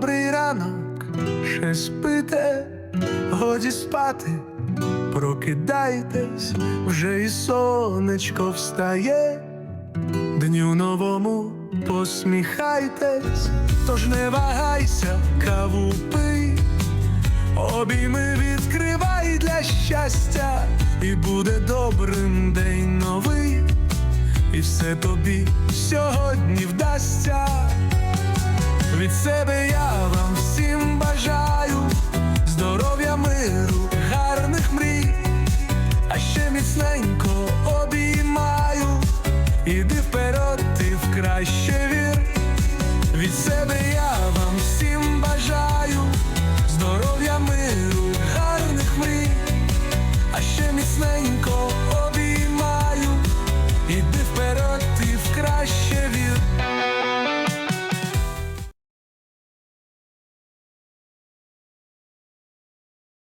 добрий ранок, ще спите, годі спати, прокидайтесь, вже і сонечко встає, дню новому посміхайтесь, тож не вагайся, каву пий, обійми відкривай для щастя, і буде добрим день новий, і все тобі сьогодні вдасться від себе я вам всім бажаю здоров'я миру, гарних мрій, а ще міцненько обіймаю, іди вперед, ти в краще вір. Від себе я вам всім бажаю, здоров'я миру, гарних мрій, а ще міцненько.